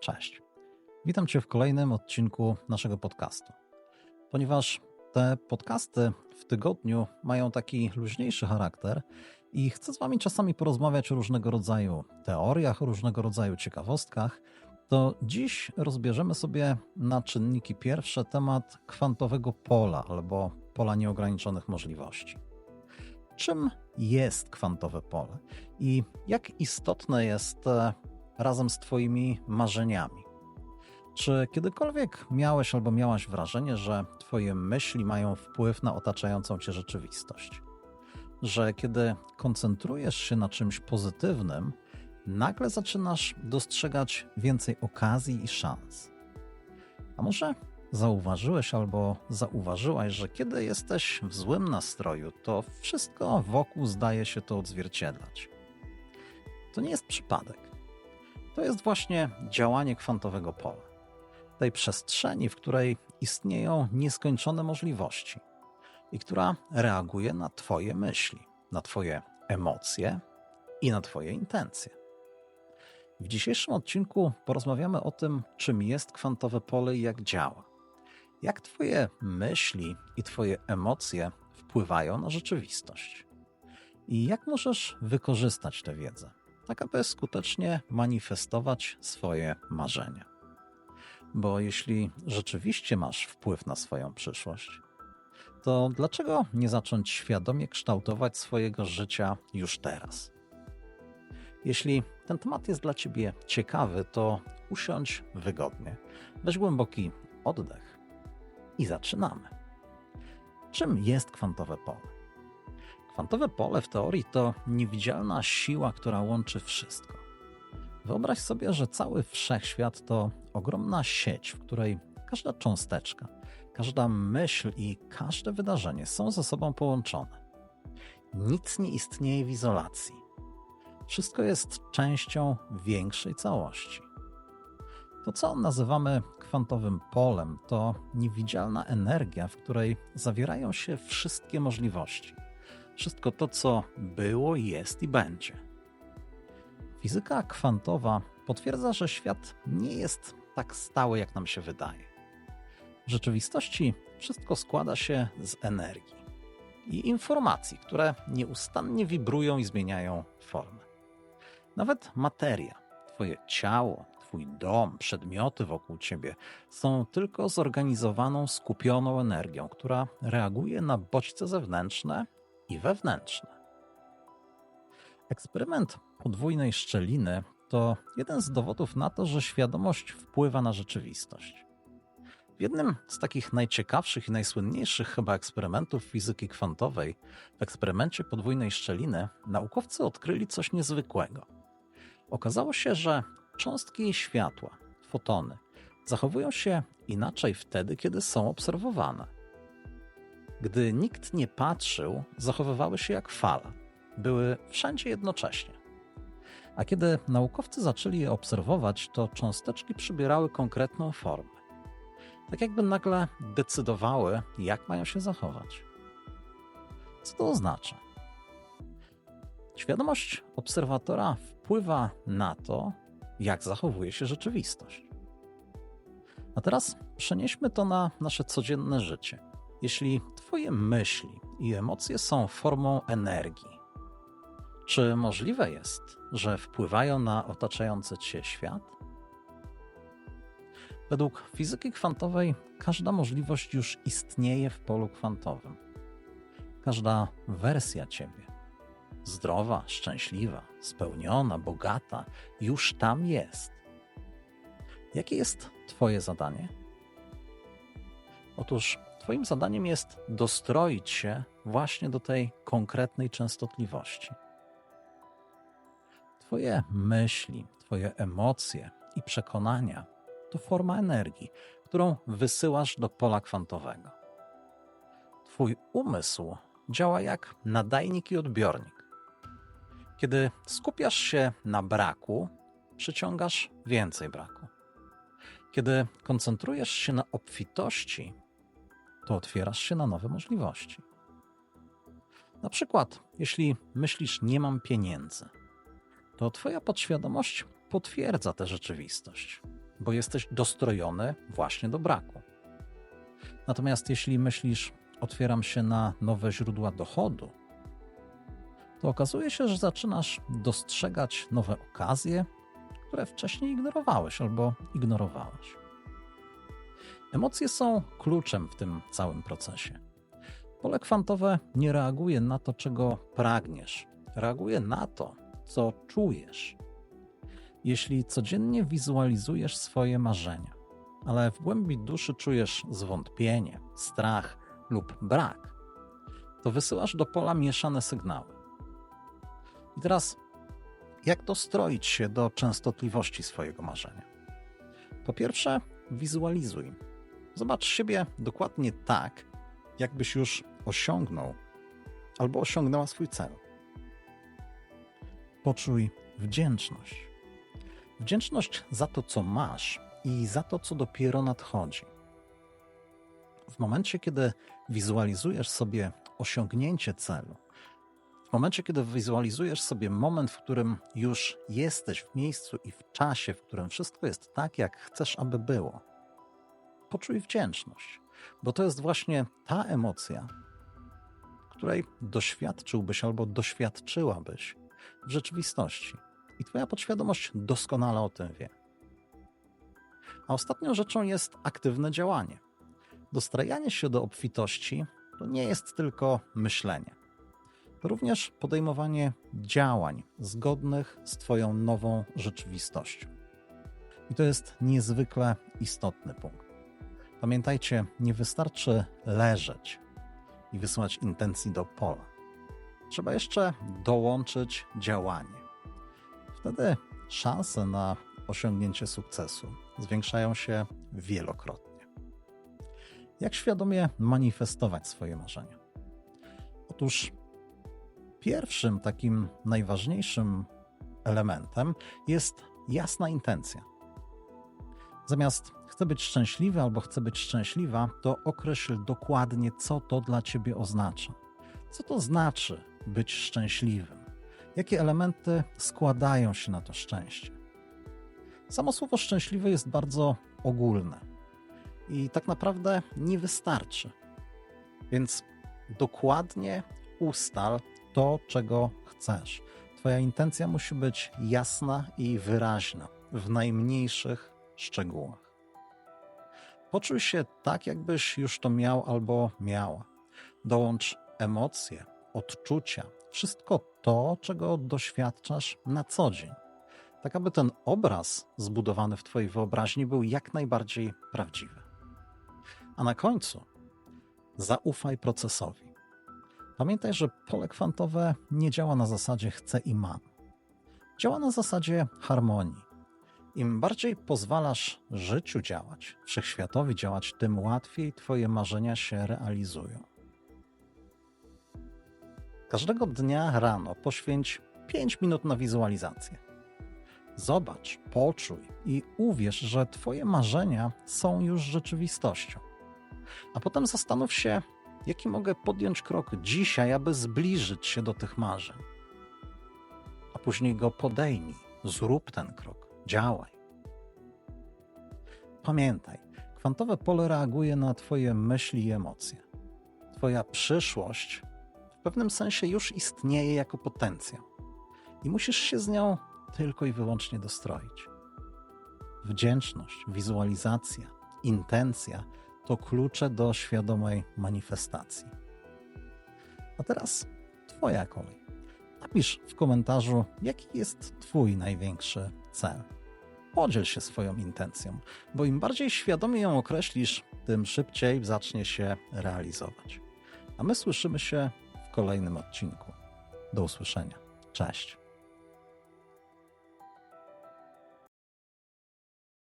Cześć. Witam Cię w kolejnym odcinku naszego podcastu. Ponieważ te podcasty w tygodniu mają taki luźniejszy charakter i chcę z Wami czasami porozmawiać o różnego rodzaju teoriach, o różnego rodzaju ciekawostkach, to dziś rozbierzemy sobie na czynniki pierwsze temat kwantowego pola albo pola nieograniczonych możliwości. Czym jest kwantowe pole i jak istotne jest e, razem z Twoimi marzeniami? Czy kiedykolwiek miałeś albo miałaś wrażenie, że Twoje myśli mają wpływ na otaczającą Cię rzeczywistość? Że kiedy koncentrujesz się na czymś pozytywnym, nagle zaczynasz dostrzegać więcej okazji i szans. A może zauważyłeś albo zauważyłaś, że kiedy jesteś w złym nastroju, to wszystko wokół zdaje się to odzwierciedlać. To nie jest przypadek. To jest właśnie działanie kwantowego pola. Tej przestrzeni, w której istnieją nieskończone możliwości i która reaguje na Twoje myśli, na Twoje emocje i na Twoje intencje. W dzisiejszym odcinku porozmawiamy o tym, czym jest kwantowe pole i jak działa. Jak Twoje myśli i Twoje emocje wpływają na rzeczywistość. I jak możesz wykorzystać tę wiedzę, tak aby skutecznie manifestować swoje marzenia. Bo jeśli rzeczywiście masz wpływ na swoją przyszłość, to dlaczego nie zacząć świadomie kształtować swojego życia już teraz? Jeśli ten temat jest dla Ciebie ciekawy, to usiądź wygodnie, weź głęboki oddech i zaczynamy. Czym jest kwantowe pole? Kwantowe pole w teorii to niewidzialna siła, która łączy wszystko. Wyobraź sobie, że cały wszechświat to ogromna sieć, w której każda cząsteczka, każda myśl i każde wydarzenie są ze sobą połączone. Nic nie istnieje w izolacji. Wszystko jest częścią większej całości. To, co nazywamy kwantowym polem, to niewidzialna energia, w której zawierają się wszystkie możliwości. Wszystko to, co było, jest i będzie. Fizyka kwantowa potwierdza, że świat nie jest tak stały, jak nam się wydaje. W rzeczywistości wszystko składa się z energii i informacji, które nieustannie wibrują i zmieniają formę. Nawet materia, Twoje ciało, Twój dom, przedmioty wokół Ciebie są tylko zorganizowaną, skupioną energią, która reaguje na bodźce zewnętrzne i wewnętrzne. Eksperyment podwójnej szczeliny to jeden z dowodów na to, że świadomość wpływa na rzeczywistość. W jednym z takich najciekawszych i najsłynniejszych chyba eksperymentów fizyki kwantowej, w eksperymencie podwójnej szczeliny, naukowcy odkryli coś niezwykłego. Okazało się, że cząstki światła, fotony, zachowują się inaczej wtedy, kiedy są obserwowane. Gdy nikt nie patrzył, zachowywały się jak fala. Były wszędzie jednocześnie. A kiedy naukowcy zaczęli je obserwować, to cząsteczki przybierały konkretną formę. Tak jakby nagle decydowały, jak mają się zachować. Co to oznacza? Świadomość obserwatora wpływa na to, jak zachowuje się rzeczywistość. A teraz przenieśmy to na nasze codzienne życie. Jeśli Twoje myśli i emocje są formą energii, czy możliwe jest, że wpływają na otaczający Cię świat? Według fizyki kwantowej każda możliwość już istnieje w polu kwantowym. Każda wersja Ciebie zdrowa, szczęśliwa, spełniona, bogata, już tam jest. Jakie jest Twoje zadanie? Otóż Twoim zadaniem jest dostroić się właśnie do tej konkretnej częstotliwości. Twoje myśli, Twoje emocje i przekonania to forma energii, którą wysyłasz do pola kwantowego. Twój umysł działa jak nadajnik i odbiornik. Kiedy skupiasz się na braku, przyciągasz więcej braku. Kiedy koncentrujesz się na obfitości, to otwierasz się na nowe możliwości. Na przykład, jeśli myślisz, nie mam pieniędzy, to Twoja podświadomość potwierdza tę rzeczywistość. bo jesteś dostrojony właśnie do braku. Natomiast jeśli myślisz, otwieram się na nowe źródła dochodu, to okazuje się, że zaczynasz dostrzegać nowe okazje, które wcześniej ignorowałeś albo ignorowałeś. Emocje są kluczem w tym całym procesie. Pole kwantowe nie reaguje na to, czego pragniesz, reaguje na to, co czujesz. Jeśli codziennie wizualizujesz swoje marzenia, ale w głębi duszy czujesz zwątpienie, strach lub brak, to wysyłasz do pola mieszane sygnały. I teraz, jak dostroić się do częstotliwości swojego marzenia? Po pierwsze, wizualizuj. Zobacz siebie dokładnie tak, jakbyś już osiągnął albo osiągnęła swój cel. Poczuj wdzięczność. Wdzięczność za to, co masz i za to, co dopiero nadchodzi. W momencie, kiedy wizualizujesz sobie osiągnięcie celu, w momencie, kiedy wizualizujesz sobie moment, w którym już jesteś w miejscu i w czasie, w którym wszystko jest tak, jak chcesz, aby było, poczuj wdzięczność, bo to jest właśnie ta emocja, której doświadczyłbyś albo doświadczyłabyś w rzeczywistości. I Twoja podświadomość doskonale o tym wie. A ostatnią rzeczą jest aktywne działanie. Dostrajanie się do obfitości to nie jest tylko myślenie. To również podejmowanie działań zgodnych z Twoją nową rzeczywistością. I to jest niezwykle istotny punkt. Pamiętajcie, nie wystarczy leżeć i wysyłać intencji do pola. Trzeba jeszcze dołączyć działanie. Wtedy szanse na osiągnięcie sukcesu zwiększają się wielokrotnie. Jak świadomie manifestować swoje marzenia? Otóż pierwszym takim najważniejszym elementem jest jasna intencja. Zamiast chcę być szczęśliwy albo chcę być szczęśliwa, to określ dokładnie, co to dla ciebie oznacza. Co to znaczy być szczęśliwym? Jakie elementy składają się na to szczęście? Samo słowo szczęśliwy jest bardzo ogólne i tak naprawdę nie wystarczy. Więc dokładnie ustal to, czego chcesz. Twoja intencja musi być jasna i wyraźna w najmniejszych szczegółach. Poczuj się tak, jakbyś już to miał albo miała. Dołącz emocje, odczucia, wszystko to, czego doświadczasz na co dzień. Tak, aby ten obraz zbudowany w Twojej wyobraźni był jak najbardziej prawdziwy. A na końcu zaufaj procesowi. Pamiętaj, że pole kwantowe nie działa na zasadzie chcę i mam. Działa na zasadzie harmonii. Im bardziej pozwalasz życiu działać, wszechświatowi działać, tym łatwiej Twoje marzenia się realizują. Każdego dnia rano poświęć 5 minut na wizualizację. Zobacz, poczuj i uwierz, że Twoje marzenia są już rzeczywistością. A potem zastanów się, jaki mogę podjąć krok dzisiaj, aby zbliżyć się do tych marzeń. A później go podejmij, zrób ten krok, działaj. Pamiętaj, kwantowe pole reaguje na Twoje myśli i emocje. Twoja przyszłość w pewnym sensie już istnieje jako potencjał i musisz się z nią tylko i wyłącznie dostroić. Wdzięczność, wizualizacja, intencja to klucze do świadomej manifestacji. A teraz Twoja kolej. Napisz w komentarzu, jaki jest Twój największy cel. Podziel się swoją intencją, bo im bardziej świadomie ją określisz, tym szybciej zacznie się realizować. A my słyszymy się w kolejnym odcinku. Do usłyszenia. Cześć.